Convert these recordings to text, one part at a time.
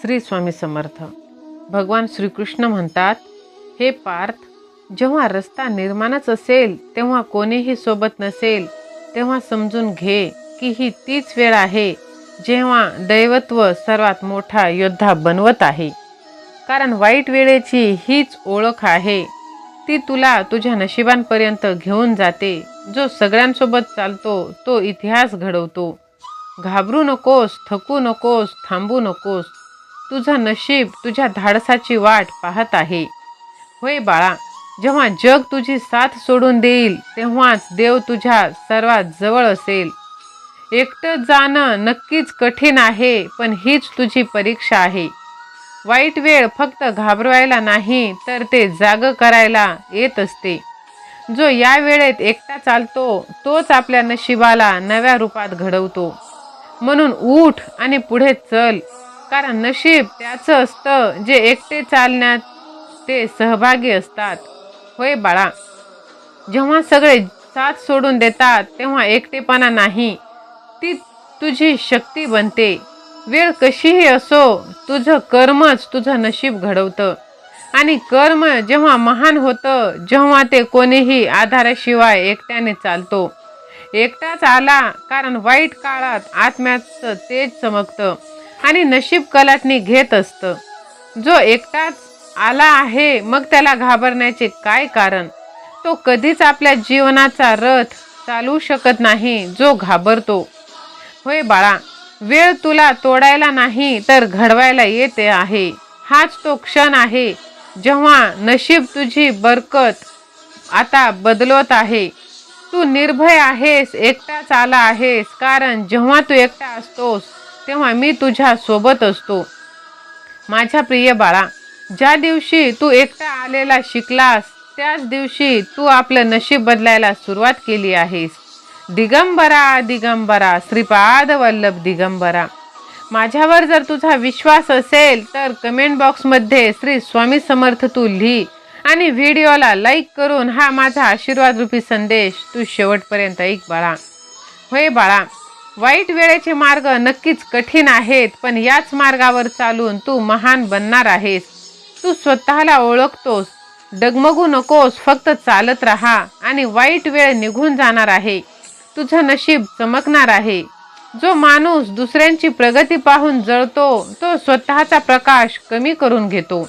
श्री स्वामी समर्थ. भगवान श्रीकृष्ण म्हणतात हे पार्थ जेव्हा रस्ता निर्माणच असेल तेव्हा कोणीही सोबत नसेल तेव्हा समजून घे की ही तीच वेळ आहे जेव्हा दैवत्व सर्वात मोठा योद्धा बनवत आहे. कारण वाईट वेळेची हीच ओळख आहे. ती तुला तुझ्या नशिबांपर्यंत घेऊन जाते. जो सगळ्यांसोबत चालतो तो इतिहास घडवतो. घाबरू नकोस थकू नकोस थांबू नकोस तुझं नशीब तुझ्या धाडसाची वाट पाहत आहे. होय बाळा जेव्हा जग तुझी साथ सोडून देईल तेव्हाच देव तुझ्या सर्वात जवळ असेल. एकटं जाणं नक्कीच कठीण आहे पण हीच तुझी परीक्षा आहे. वाईट वेळ फक्त घाबरवायला नाही तर ते जाग करायला येत असते. जो या वेळेत एकटा चालतो तोच आपल्या नशिबाला नव्या रूपात घडवतो. म्हणून उठ आणि पुढे चल. कारण नशीब त्याचं असतं जे एकटे चालण्यात ते सहभागी असतात. होय बाळा. जेव्हा सगळे साथ सोडून देतात तेव्हा एकटेपणा नाही. ती तुझी शक्ती बनते. वेळ कशीही असो तुझं कर्मच तुझं नशीब घडवतं. आणि कर्म जेव्हा महान होतं जेव्हा ते कोणीही आधाराशिवाय एकट्याने चालतो. एकटाच आला कारण वाईट काळात आत्म्याचं तेज चमकतं. आणि नशीब कलाटणी घेत असतं. जो एकटाच आला आहे मग त्याला घाबरण्याचे काय कारण? तो कधीच आपल्या जीवनाचा रथ चालवू शकत नाही जो घाबरतो. होय बाळा वेळ तुला तोडायला नाही तर घडवायला येते आहे. हाच तो क्षण आहे जेव्हा नशीब तुझी बरकत आता बदलवत आहे. तू निर्भय आहेस एकटाच आला आहेस कारण जेव्हा तू एकटा असतोस तेव्हा मी तुझ्या सोबत असतो. माझ्या प्रिय बाळा ज्या दिवशी तू एकटा आलेला शिकलास त्याच दिवशी तू आपलं नशीब बदलायला सुरुवात केली आहेस. दिगंबरा दिगंबरा श्रीपाद वल्लभ दिगंबरा. माझ्यावर जर तुझा विश्वास असेल तर कमेंट बॉक्समध्ये श्री स्वामी समर्थ तू लिही आणि व्हिडिओला लाईक करून हा माझा आशीर्वाद रूपी संदेश तू शेवटपर्यंत ऐक बाळा. होय बाळा वाईट वेळेचे मार्ग नक्कीच कठीण आहेत पण याच मार्गावर चालून तू महान बनणार आहेस. तू स्वतःला ओळखतोस. डगमगू नकोस फक्त चालत राहा आणि वाईट वेळ निघून जाणार आहे. तुझं नशीब चमकणार आहे. जो माणूस दुसऱ्यांची प्रगती पाहून जळतो तो स्वतःचा प्रकाश कमी करून घेतो.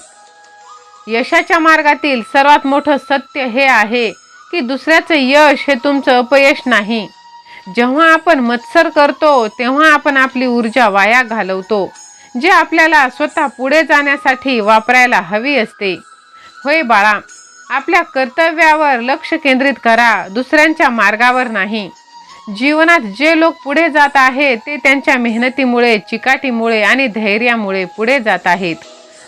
यशाच्या मार्गातील सर्वात मोठं सत्य हे आहे की दुसऱ्याचं यश हे तुमचं अपयश नाही. जेव्हा आपण मत्सर करतो तेव्हा आपण आपली ऊर्जा वाया घालवतो जे आपल्याला स्वतः पुढे जाण्यासाठी वापरायला हवी असते. होय बाळा आपल्या कर्तव्यावर लक्ष केंद्रित करा दुसऱ्यांच्या मार्गावर नाही. जीवनात जे लोक पुढे जात आहेत ते त्यांच्या मेहनतीमुळे चिकाटीमुळे आणि धैर्यामुळे पुढे जात आहेत.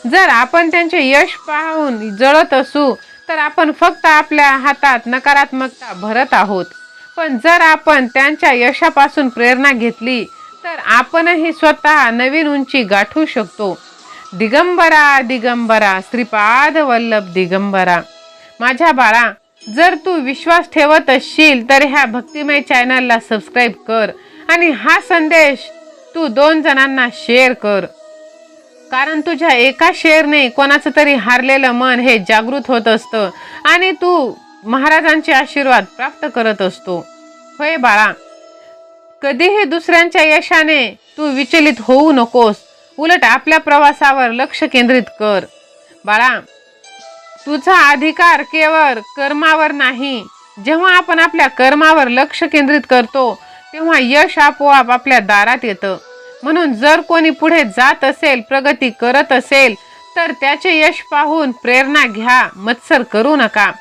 जर आपण त्यांचे यश पाहून जळत असू तर आपण फक्त आपल्या हातात नकारात्मकता भरत आहोत. पण जर आपण त्यांच्या यशापासून प्रेरणा घेतली तर आपणही स्वतः नवीन उंची गाठू शकतो. दिगंबरा दिगंबरा श्रीपाद वल्लभ दिगंबरा. माझ्या बाळा जर तू विश्वास ठेवत असशील तर ह्या भक्तिमय चॅनलला सबस्क्राईब कर आणि हा संदेश तू दोन जणांना शेअर कर. कारण तुझ्या एका शेअरने कोणाचं तरी हारलेलं मन हे जागृत होत असतं आणि तू महाराजांचे आशीर्वाद प्राप्त करत असतो. होय बाळा कधीही दुसऱ्यांच्या यशाने तू विचलित होऊ नकोस. उलट आपल्या प्रवासावर लक्ष केंद्रित कर. बाळा तुझा अधिकार केवळ कर्मावर नाही. जेव्हा आपण आपल्या कर्मावर लक्ष केंद्रित करतो तेव्हा यश आपोआप आपल्या दारात येतं. म्हणून जर कोणी पुढे जात असेल प्रगती करत असेल तर त्याचे यश पाहून प्रेरणा घ्या मत्सर करू नका.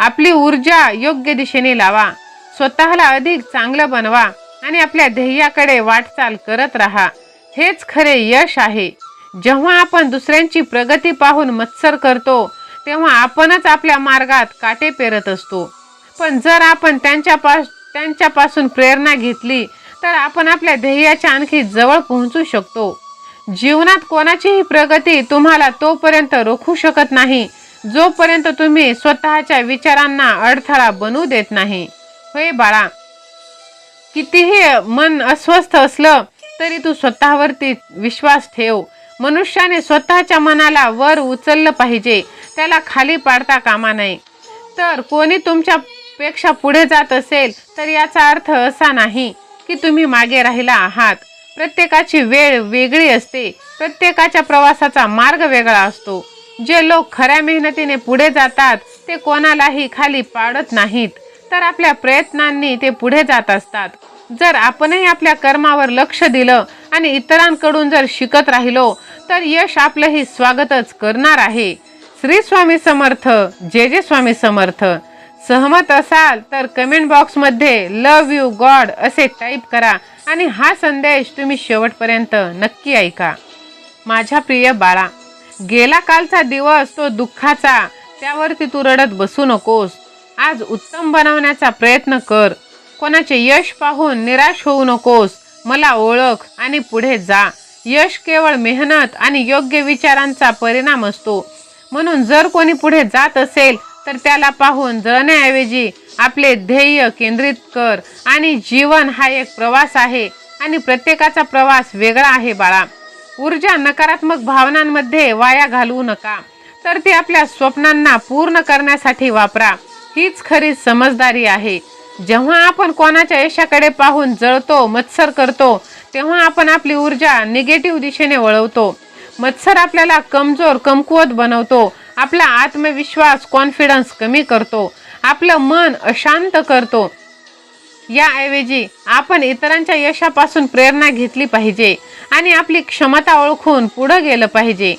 आपली ऊर्जा योग्य दिशेने लावा. स्वतःला अधिक चांगलं बनवा आणि आपल्या ध्येयाकडे वाटचाल करत राहा. हेच खरे यश आहे. जेव्हा आपण दुसऱ्यांची प्रगती पाहून मत्सर करतो तेव्हा आपणच आपल्या मार्गात काटे पेरत असतो. पण जर आपण त्यांच्यापास त्यांच्यापासून प्रेरणा घेतली तर आपण आपल्या ध्येयाच्या आणखी जवळ पोहोचू शकतो. जीवनात कोणाचीही प्रगती तुम्हाला तोपर्यंत रोखू शकत नाही जोपर्यंत तुम्ही स्वतःच्या विचारांना अडथळा बनवू देत नाही. होय बाळा. कितीही मन अस्वस्थ असलं तरी तू स्वतःवरती विश्वास ठेव. मनुष्याने स्वतःच्या मनाला वर उचललं पाहिजे. त्याला खाली पाडता कामा नये. तर कोणी तुमच्यापेक्षा पुढे जात असेल तर याचा अर्थ असा नाही की तुम्ही मागे राहिला आहात. प्रत्येकाची वेळ वेगळी असते. प्रत्येकाच्या प्रवासाचा मार्ग वेगळा असतो. जे लोक खऱ्या मेहनतीने पुढे जातात ते कोणालाही खाली पाडत नाहीत. तर आपल्या प्रयत्नांनी ते पुढे जात असतात. जर आपणही आपल्या कर्मावर लक्ष दिलं आणि इतरांकडून जर शिकत राहिलो तर यश आपलंही स्वागतच करणार आहे. श्री स्वामी समर्थ जे जे स्वामी समर्थ. सहमत असाल तर कमेंट बॉक्समध्ये लव यू गॉड असे टाईप करा आणि हा संदेश तुम्ही शेवटपर्यंत नक्की ऐका. माझ्या प्रिय बाळा गेला कालचा दिवस तो दुःखाचा. त्यावरती तू रडत बसू नकोस. आज उत्तम बनवण्याचा प्रयत्न कर. कोणाचे यश पाहून निराश होऊ नकोस. मला ओळख आणि पुढे जा. यश केवळ मेहनत आणि योग्य विचारांचा परिणाम असतो. म्हणून जर कोणी पुढे जात असेल तर त्याला पाहून जळण्याऐवजी आपले ध्येय केंद्रित कर. आणि जीवन हा एक प्रवास आहे. आणि प्रत्येकाचा प्रवास वेगळा आहे बाळा. ऊर्जा नकारात्मक भावनांमध्ये वाया घालवू नका. तर ती आपल्या स्वप्नांना पूर्ण करण्यासाठी वापरा. हीच खरी समजदारी आहे. जेव्हा आपण कोणाच्या यशाकडे पाहून जळतो मत्सर करतो तेव्हा आपण आपली ऊर्जा निगेटिव्ह दिशेने वळवतो. मत्सर आपल्याला कमजोर कमकुवत बनवतो. आपला आत्मविश्वास कॉन्फिडन्स कमी करतो. आपलं मन अशांत करतो. याऐवजी आपण इतरांच्या यशापासून प्रेरणा घेतली पाहिजे आणि आपली क्षमता ओळखून पुढं गेलं पाहिजे.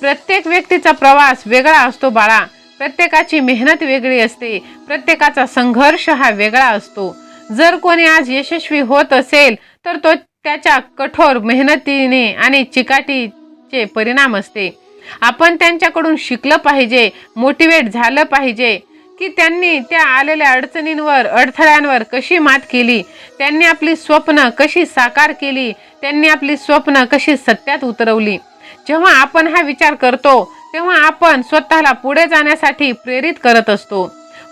प्रत्येक व्यक्तीचा प्रवास वेगळा असतो बाळा. प्रत्येकाची मेहनत वेगळी असते. प्रत्येकाचा संघर्ष हा वेगळा असतो. जर कोणी आज यशस्वी होत असेल तर तो त्याच्या कठोर मेहनतीने आणि चिकाटीचे परिणाम असते. आपण त्यांच्याकडून शिकलं पाहिजे मोटिवेट झालं पाहिजे की त्यांनी त्या आलेल्या अडचणींवर अडथळ्यांवर कशी मात केली? त्यांनी आपली स्वप्न कशी साकार केली? त्यांनी आपली स्वप्न कशी सत्यात उतरवली? जेव्हा आपण हा विचार करतो तेव्हा आपण स्वतःला पुढे जाण्यासाठी प्रेरित करत असतो.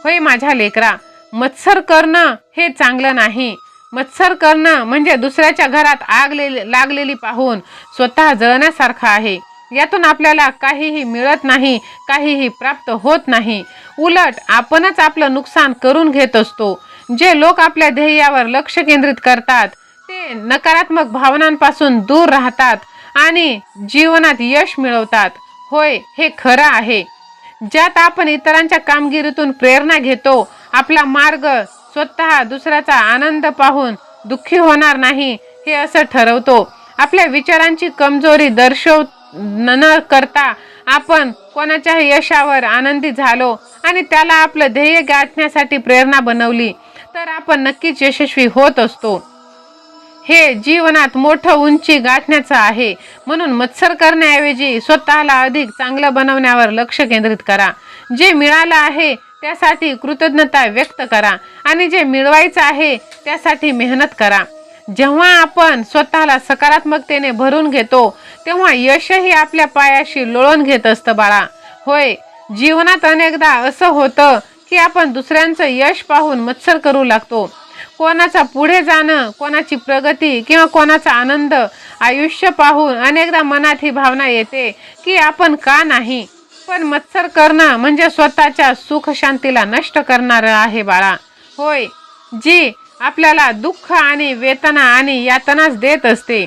होय माझ्या लेकरा मत्सर करणं हे चांगलं नाही. मत्सर करणं म्हणजे दुसऱ्याच्या घरात आग लागलेली पाहून स्वतः जळण्यासारखं आहे. यातून आपल्याला काहीही मिळत नाही काहीही प्राप्त होत नाही. उलट आपणच आपलं नुकसान करून घेत असतो. जे लोक आपल्या ध्येयावर लक्ष केंद्रित करतात ते नकारात्मक भावनांपासून दूर राहतात आणि जीवनात यश मिळवतात. होय हे खरं आहे. ज्यात आपण इतरांच्या कामगिरीतून प्रेरणा घेतो आपला मार्ग स्वतः दुसऱ्याचा आनंद पाहून दुःखी होणार नाही हे असं ठरवतो. आपल्या विचारांची कमजोरी दर्शव न करता आपण कोणाच्या यशावर आनंदी झालो आणि त्याला आपलं ध्येय गाठण्यासाठी प्रेरणा बनवली तर आपण नक्कीच यशस्वी होत असतो. हे जीवनात मोठं उंची गाठण्याचं आहे. म्हणून मत्सर करण्याऐवजी स्वतःला अधिक चांगलं बनवण्यावर लक्ष केंद्रित करा. जे मिळालं आहे त्यासाठी कृतज्ञता व्यक्त करा आणि जे मिळवायचं आहे त्यासाठी मेहनत करा. जेव्हा आपण स्वतःला सकारात्मकतेने भरून घेतो तेव्हा यशही आपल्या पायाशी लोळून घेत असतं बाळा. होय जीवनात अनेकदा असं होतं की आपण दुसऱ्यांचं यश पाहून मत्सर करू लागतो. कोणाचा पुढे जाणं कोणाची प्रगती किंवा कोणाचा आनंद आयुष्य पाहून अनेकदा मनात ही भावना येते की आपण का नाही. पण मत्सर करणं म्हणजे स्वतःच्या सुख शांतीला नष्ट करणारं आहे बाळा. होय जी आपल्याला दुःख आणि वेतना आणि यातनाच देत असते.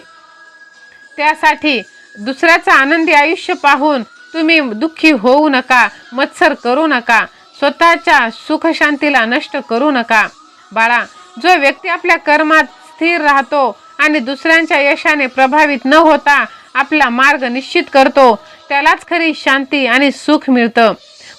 त्यासाठी दुसऱ्याचं आनंदी आयुष्य पाहून तुम्ही दुःखी होऊ नका मत्सर करू नका स्वतःच्या सुखशांतीला नष्ट करू नका. बाळा जो व्यक्ती आपल्या कर्मात स्थिर राहतो आणि दुसऱ्यांच्या यशाने प्रभावित न होता आपला मार्ग निश्चित करतो त्यालाच खरी शांती आणि सुख मिळतं.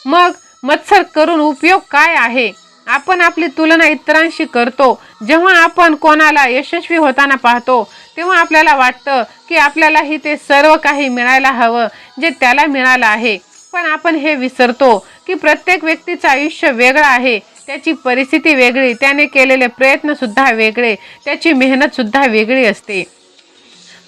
मग मत्सर करून उपयोग काय आहे? आपण आपली तुलना इतरांशी करतो. जेव्हा आपण कोणाला यशस्वी होताना पाहतो तेव्हा आपल्याला वाटतं की आपल्यालाही ते सर्व काही मिळायला हवं जे त्याला मिळालं आहे. पण आपण हे विसरतो की प्रत्येक व्यक्तीचं आयुष्य वेगळं आहे. त्याची परिस्थिती वेगळी त्याने केलेले प्रयत्नसुद्धा वेगळे त्याची मेहनतसुद्धा वेगळी असते.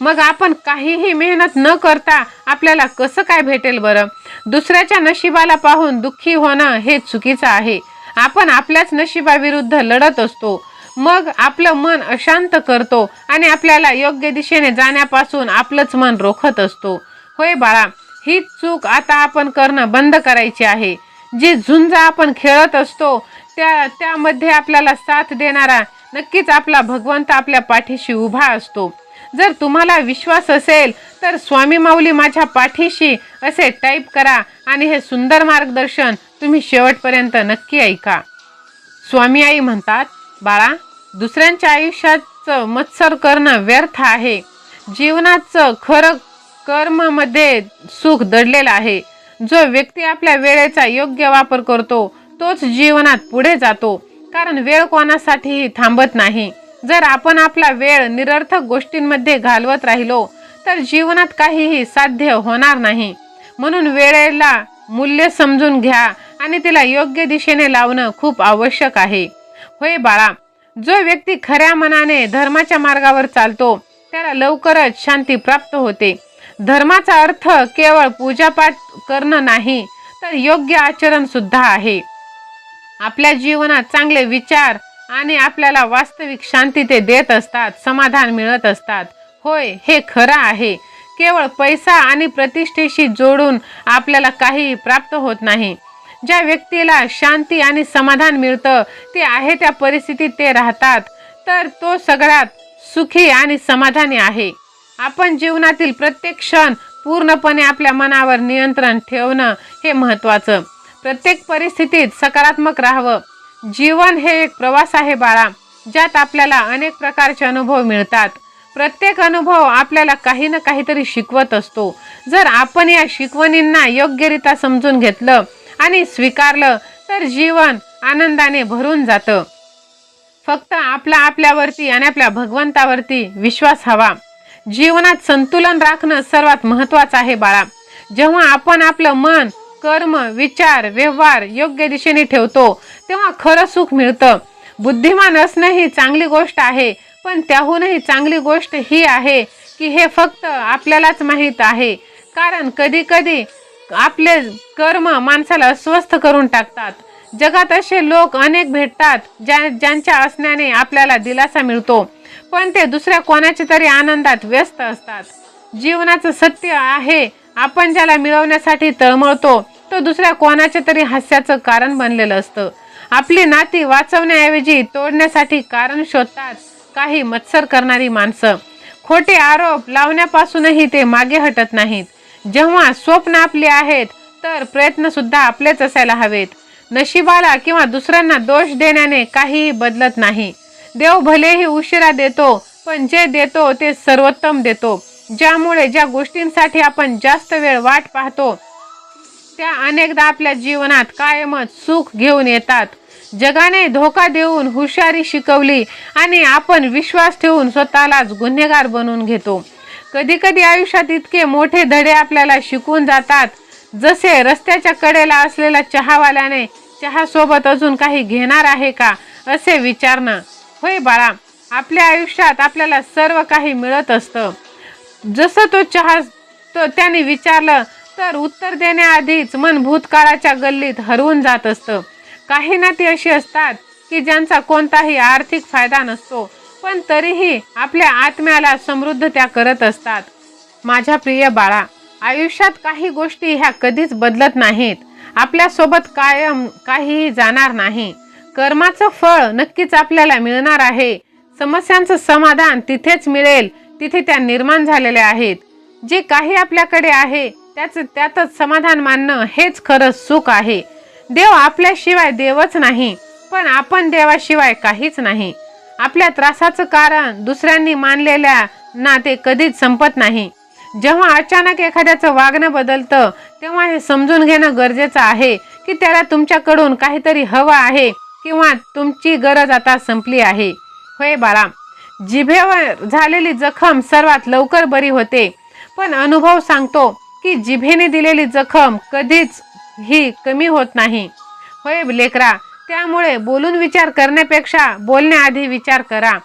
मग आपण काहीही मेहनत न करता आपल्याला कसं काय भेटेल बरं? दुसऱ्याच्या नशिबाला पाहून दुःखी होणं हे चुकीचं आहे. आपण आपल्याच नशिबाविरुद्ध लढत असतो. मग आपलं मन अशांत करतो आणि आपल्याला योग्य दिशेने जाण्यापासून आपलंच मन रोखत असतो. होय बाळा ही चूक आता आपण करणं बंद करायची आहे. जी झुंज आपण खेळत असतो त्या त्यामध्ये आपल्याला साथ देणारा नक्कीच आपला भगवंत आपल्या पाठीशी उभा असतो. जर तुम्हाला विश्वास असेल तर स्वामी माऊली माझ्या पाठीशी असे टाईप करा आणि हे सुंदर मार्गदर्शन तुम्ही शेवटपर्यंत नक्की ऐका. स्वामी आई म्हणतात बाळा दुसऱ्यांच्या आयुष्याचं मत्सर करणं व्यर्थ आहे. जीवनाचं खरं कर्ममध्ये सुख दडलेलं आहे. जो व्यक्ती आपल्या वेळेचा योग्य वापर करतो तोच जीवनात पुढे जातो. कारण वेळ कोणासाठीही थांबत नाही. जर आपण आपला वेळ निरर्थक गोष्टींमध्ये घालवत राहिलो तर जीवनात काहीही साध्य होणार नाही. म्हणून वेळेला मूल्य समजून घ्या. आणि तिला योग्य दिशेने लावणं खूप आवश्यक आहे. होय बाळा जो व्यक्ती खऱ्या मनाने धर्माच्या मार्गावर चालतो त्याला लवकरच शांती प्राप्त होते. धर्माचा अर्थ केवळ पूजापाठ करणं नाही तर योग्य आचरण सुद्धा आहे. आपल्या जीवनात चांगले विचार आणि आपल्याला वास्तविक शांती ते देत असतात समाधान मिळत असतात. होय हे खरं आहे. केवळ पैसा आणि प्रतिष्ठेशी जोडून आपल्याला काही प्राप्त होत नाही. ज्या व्यक्तीला शांती आणि समाधान मिळतं ते आहे त्या परिस्थितीत ते राहतात. तर तो सगळ्यात सुखी आणि समाधानी आहे. आपण जीवनातील प्रत्येक क्षण पूर्णपणे आपल्या मनावर नियंत्रण ठेवणं हे महत्त्वाचं. प्रत्येक परिस्थितीत सकारात्मक राहावं. जीवन हे एक प्रवास आहे बाळा ज्यात आपल्याला अनेक प्रकारचे अनुभव मिळतात. प्रत्येक अनुभव आपल्याला काही ना काहीतरी शिकवत असतो. जर आपण या शिकवणींना योग्यरित्या समजून घेतलं आणि स्वीकारलं तर जीवन आनंदाने भरून जातं. फक्त आपला आपल्यावरती आणि आपल्या भगवंतावरती विश्वास हवा. जीवनात संतुलन राखणं सर्वात महत्त्वाचं आहे बाळा. जेव्हा आपण आपलं मन कर्म विचार व्यवहार योग्य दिशेने ठेवतो तेव्हा खरं सुख मिळतं. बुद्धिमान असणं ही चांगली गोष्ट आहे पण त्याहूनही चांगली गोष्ट ही आहे की हे फक्त आपल्यालाच माहीत आहे. कारण कधी कधी आपले कर्म माणसाला अस्वस्थ करून टाकतात. जगात असे लोक अनेक भेटतात ज्या ज्यांच्या असण्याने आपल्याला दिलासा मिळतो. पण ते दुसऱ्या कोणाच्या तरी आनंदात व्यस्त असतात. जीवनाचं सत्य आहे आपण ज्याला मिळवण्यासाठी तळमळतो तो दुसऱ्या कोणाच्या तरी हास्याचं कारण बनलेलं असतं. आपली नाती वाचवण्याऐवजी तोडण्यासाठी कारण शोधतात काही मत्सर करणारी माणसं. खोटे आरोप लावण्यापासूनही ते मागे हटत नाहीत. जेव्हा स्वप्न आपली आहेत तर प्रयत्न सुद्धा आपलेच असायला हवेत. नशिबाला किंवा दुसऱ्यांना दोष देण्याने काहीही बदलत नाही. देव भलेही उशिरा देतो पण जे देतो ते सर्वोत्तम देतो. ज्यामुळे ज्या गोष्टींसाठी आपण जास्त वेळ वाट पाहतो त्या अनेकदा आपल्या जीवनात कायमच सुख घेऊन येतात. जगाने धोका देऊन हुशारी शिकवली आणि आपण विश्वास ठेवून स्वतःलाच गुन्हेगार बनवून घेतो. कधी कधी आयुष्यात इतके मोठे धडे आपल्याला शिकून जातात. जसे रस्त्याच्या कडेला असलेल्या चहावाल्याने चहासोबत अजून काही घेणार आहे का असे विचारणं. होय बाळा आपल्या आयुष्यात आपल्याला सर्व काही मिळत असतं. जसं तो चहा तो त्याने विचारलं तर उत्तर देण्याआधीच मन भूतकाळाच्या गल्लीत हरवून जात असतं. काही नाती अशी असतात की ज्यांचा कोणताही आर्थिक फायदा नसतो. पण तरीही आपल्या आत्म्याला समृद्ध त्या करत असतात. माझ्या प्रिय बाळा आयुष्यात काही गोष्टी ह्या कधीच बदलत नाहीत. आपल्यासोबत कायम काहीही जाणार नाही. कर्माचं फळ नक्कीच आपल्याला मिळणार आहे. समस्यांचं समाधान तिथेच मिळेल तिथे त्या निर्माण झालेल्या आहेत. जे काही आपल्याकडे आहे त्याच त्यातच समाधान मानणं हेच खरं सुख आहे. देव आपल्याशिवाय देवच नाही पण आपण देवाशिवाय काहीच नाही. आपल्या त्रासाचं कारण दुसऱ्यांनी मानलेल्या ना ते कधीच संपत नाही. जेव्हा अचानक एखाद्याचं वागणं बदलतं तेव्हा हे समजून घेणं गरजेचं आहे की त्याला तुमच्याकडून काहीतरी हवं आहे किंवा तुमची गरज आता संपली आहे. होय बाळा जिभेवर झालेली जखम सर्वात लवकर बरी होते. पण अनुभव सांगतो की जिभेने दिलेली जखम कधीच ही कमी होत नाही. होय लेकरा त्यामुळे बोलून विचार करण्यापेक्षा बोलण्याआधी विचार करा.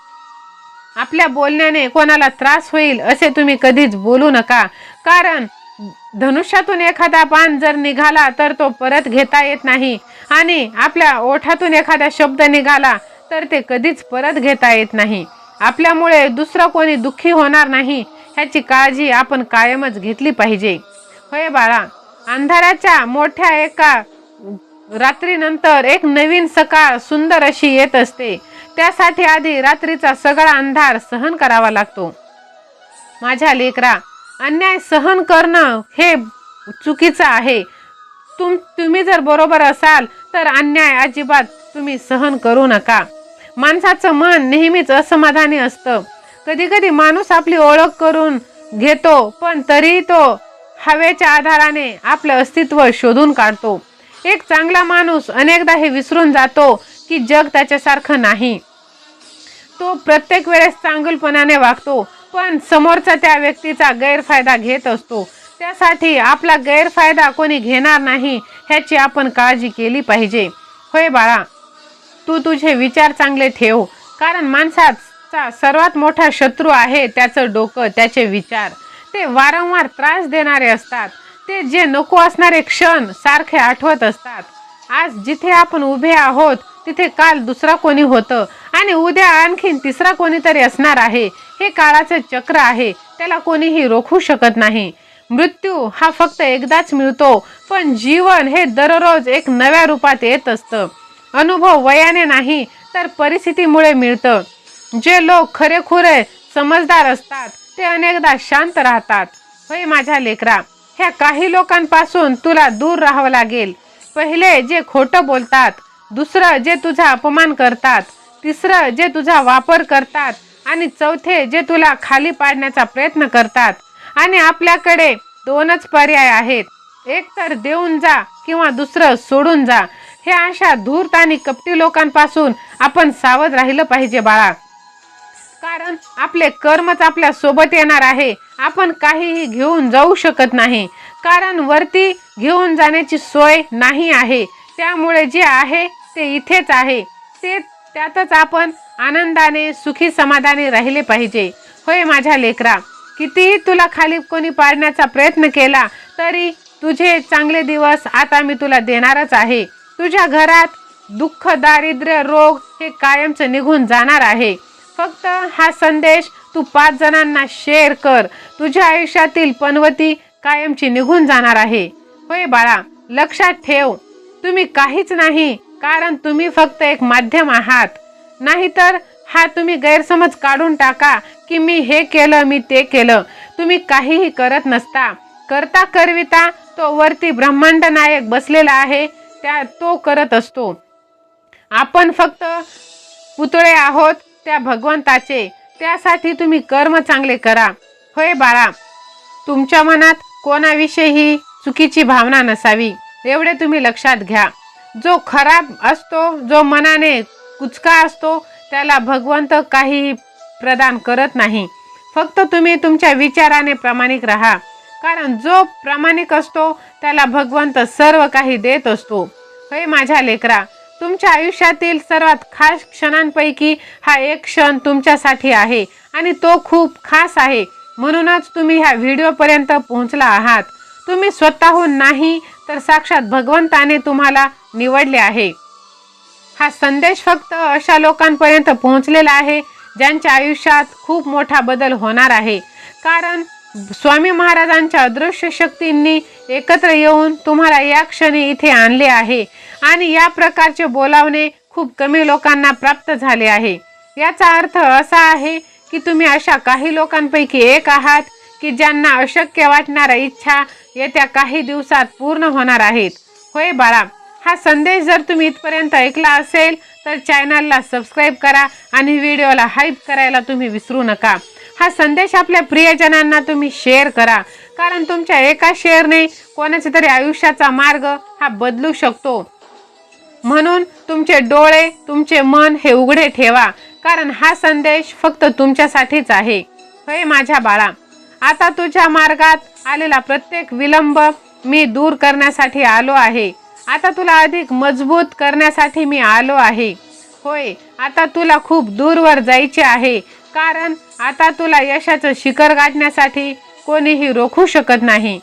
आपल्या बोलण्याने कोणाला त्रास होईल असे तुम्ही कधीच बोलू नका. कारण धनुष्यातून एखादा पान जर निघाला तर तो परत घेता येत नाही. आणि आपल्या ओठातून एखादा शब्द निघाला तर ते कधीच परत घेता येत नाही. आपल्यामुळे दुसरं कोणी दुःखी होणार नाही ह्याची काळजी आपण कायमच घेतली पाहिजे. होय बाळा अंधाराच्या मोठ्या एका रात्रीनंतर एक नवीन सकाळ सुंदर अशी येत असते. त्यासाठी आधी रात्रीचा सगळा अंधार सहन करावा लागतो. माझ्या लेकरा अन्याय सहन करणं हे चुकीचं आहे. तुम तुम्ही जर बरोबर असाल तर अन्याय अजिबात तुम्ही सहन करू नका. माणसाचं मन नेहमीच असमाधानी असतं. कधी कधी माणूस आपली ओळख करून घेतो पण तरीही तो हवेच्या आधाराने आपलं अस्तित्व शोधून काढतो. एक चांगला माणूस अनेकदा हे विसरून जातो की जग त्याच्यासारखं नाही. तो प्रत्येक वेळेस चांगलपणाने वागतो पण समोरचा त्या व्यक्तीचा गैरफायदा घेत असतो. त्यासाठी आपला गैरफायदा कोणी घेणार नाही ह्याची आपण काळजी केली पाहिजे. होय बाळा तू तुझे विचार चांगले ठेव कारण माणसाचा सर्वात मोठा शत्रू आहे त्याचं डोकं त्याचे विचार. ते वारंवार त्रास देणारे असतात. ते जे नको असणारे क्षण सारखे आठवत असतात. आज जिथे आपण उभे आहोत तिथे काल दुसरा कोणी होतं आणि उद्या आणखीन तिसरा कोणीतरी असणार आहे. हे काळाचं चक्र आहे. त्याला कोणीही रोखू शकत नाही. मृत्यू हा फक्त एकदाच मिळतो पण जीवन हे दररोज एक नव्या रूपात येत असतं. अनुभव वयाने नाही तर परिस्थितीमुळे मिळतं. जे लोक खरेखुरे समजदार असतात ते अनेकदा शांत राहतात. होय माझ्या लेकरा ह्या काही लोकांपासून तुला दूर राहावं लागेल. पहिले जे खोटं बोलतात दुसरं जे तुझा अपमान करतात तिसरं जे तुझा वापर करतात आणि चौथे जे तुला खाली पाडण्याचा प्रयत्न करतात. आणि आपल्याकडे दोनच पर्याय आहेत. एक तर देऊन जा किंवा दुसरं सोडून जा. हे अशा धूर्त आणि कपटी लोकांपासून आपण सावध राहिलं पाहिजे बाळा. कारण आपले कर्मच आपल्यासोबत येणार आहे. आपण काहीही घेऊन जाऊ शकत नाही. कारण वरती घेऊन जाण्याची सोय नाही आहे. त्यामुळे जे आहे ते इथेच आहे. ते त्यातच आपण आनंदाने सुखी समाधानी राहिले पाहिजे. होय माझ्या लेकरा कितीही तुला खाली कोणी पाडण्याचा प्रयत्न केला तरी तुझे चांगले दिवस आता मी तुला देणारच आहे. तुझ्या घरात दुःख दारिद्र्य रोग हे कायमचं निघून जाणार आहे. फक्त हा संदेश तू पाच जणांना शेअर कर. तुझ्या आयुष्यातील पनवती कायमची निघून जाणार आहे. होय बाळा लक्षात ठेव. तुम्ही काहीच नाही कारण तुम्ही फक्त एक माध्यम आहात. नाहीतर हा तुम्ही गैरसमज काढून टाका की मी हे केलं मी ते केलं. तुम्ही काहीही करत नसता. करता करविता तो वरती ब्रह्मांड नायक बसलेला आहे त्या तो करत असतो. आपण फक्त पुतळे आहोत त्या भगवंताचे. त्यासाठी तुम्ही कर्म चांगले करा. होय बाळा. तुमच्या मनात कोणाविषयी चुकीची भावना नसावी. एवढे तुम्ही लक्षात घ्या. जो खराब असतो जो मनाने कुचका असतो त्याला भगवंत काहीही प्रदान करत नाही. फक्त तुम्ही तुमच्या विचाराने प्रामाणिक राहा. कारण जो प्रामाणिक असतो त्याला भगवंत सर्व काही देत असतो. हे माझ्या लेकरा. तुमच्या आयुष्यातील सर्वात खास क्षणांपैकी हा एक क्षण तुमच्यासाठी आहे आणि तो खूप खास आहे. म्हणूनच तुम्ही ह्या व्हिडिओपर्यंत पोहोचला आहात. तुम्ही स्वतःहून नाही तर साक्षात भगवंताने तुम्हाला निवडले आहे. हा संदेश फक्त अशा लोकांपर्यंत पोहोचलेला आहे ज्यांच्या आयुष्यात खूप मोठा बदल होणार आहे. कारण स्वामी महाराजांच्या अदृश्य शक्तींनी एकत्र येऊन तुम्हाला या क्षणी इथे आणले आहे. आणि या प्रकारचे बोलावणे खूप कमी लोकांना प्राप्त झाले आहे. याचा अर्थ असा आहे की तुम्ही अशा काही लोकांपैकी एक आहात की ज्यांना अशक्य वाटणाऱ्या इच्छा येत्या काही दिवसात पूर्ण होणार आहेत. होय बाळा हा संदेश जर तुम्ही इथपर्यंत ऐकला असेल तर चॅनलला सबस्क्राईब करा आणि व्हिडिओला हाईप करायला तुम्ही विसरू नका. हा संदेश आपल्या प्रियजनांना तुम्ही शेअर करा. कारण तुमच्या एका शेअरने कोणाच्या तरी आयुष्याचा मार्ग हा बदलू शकतो. म्हणून तुमचे डोळे तुमचे मन हे उघडे ठेवा. कारण हा संदेश फक्त तुमच्यासाठीच आहे. होय माझ्या बाळा. आता तुझ्या मार्गात आलेला प्रत्येक विलंब मी दूर करण्यासाठी आलो आहे. आता तुला अधिक मजबूत करण्यासाठी मी आलो आहे. होय आता तुला खूप दूरवर जायचे आहे. कारण आता तुला यशाचं शिखर गाठण्यासाठी कोणीही रोखू शकत नाही.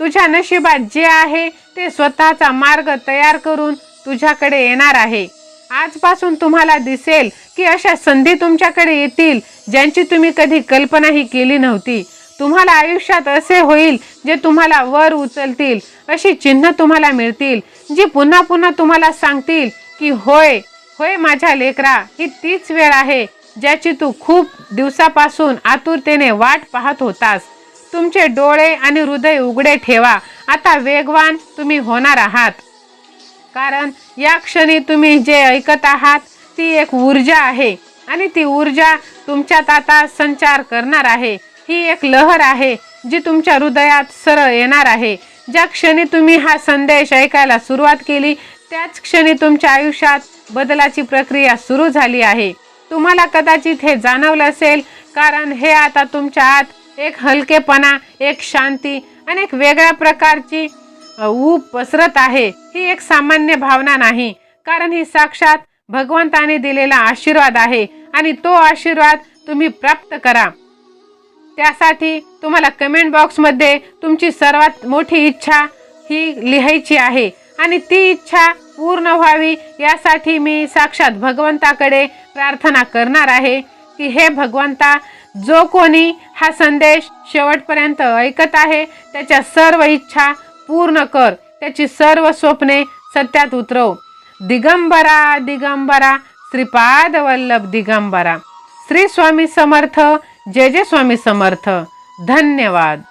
तुझ्या नशिबात जे आहे ते स्वतःचा मार्ग तयार करून तुझ्याकडे येणार आहे. आजपासून तुम्हाला दिसेल की अशा संधी तुमच्याकडे येतील ज्यांची तुम्ही कधी कल्पनाही केली नव्हती. तुम्हाला आयुष्यात असे होईल जे तुम्हाला वर उचलतील अशी चिन्ह तुम्हाला मिळतील जी पुन्हा पुन्हा तुम्हाला सांगतील की होय होय माझ्या लेकरा ही तीच वेळ आहे ज्याची तू खूप दिवसापासून आतुरतेने वाट पाहत होतास. तुमचे डोळे आणि हृदय उघडे ठेवा. आता वेगवान तुम्ही होणार आहात. कारण या क्षणी तुम्ही जे ऐकत आहात ती एक ऊर्जा आहे. आणि ती ऊर्जा तुमच्यात आता संचार करणार आहे. ही एक लहर आहे जी तुमच्या हृदयात सरळ येणार आहे. ज्या क्षणी तुम्ही हा संदेश ऐकायला सुरुवात केली त्याच क्षणी तुमच्या आयुष्यात बदलाची प्रक्रिया सुरू झाली आहे. तुम्हाला कदाचित हे जाणवलं असेल कारण हे आता तुमच्या आत एक हलकेपणा एक शांती आणि एक वेगळ्या प्रकारची ऊब पसरत आहे ही एक सामान्य भावना नाही. कारण ही साक्षात भगवंताने दिलेला आशीर्वाद आहे आणि तो आशीर्वाद तुम्ही प्राप्त करा. त्यासाठी तुम्हाला कमेंट बॉक्समध्ये तुमची सर्वात मोठी इच्छा ही लिहायची आहे आणि ती इच्छा पूर्ण व्हावी यासाठी मी साक्षात भगवंताकडे प्रार्थना करणार आहे की हे भगवंता जो कोणी हा संदेश शेवटपर्यंत ऐकत आहे त्याच्या सर्व इच्छा पूर्ण कर. त्याची सर्व स्वप्ने सत्यात उतरव. दिगंबरा दिगंबरा श्रीपाद वल्लभ दिगंबरा. श्री स्वामी समर्थ जय जय स्वामी समर्थ. धन्यवाद.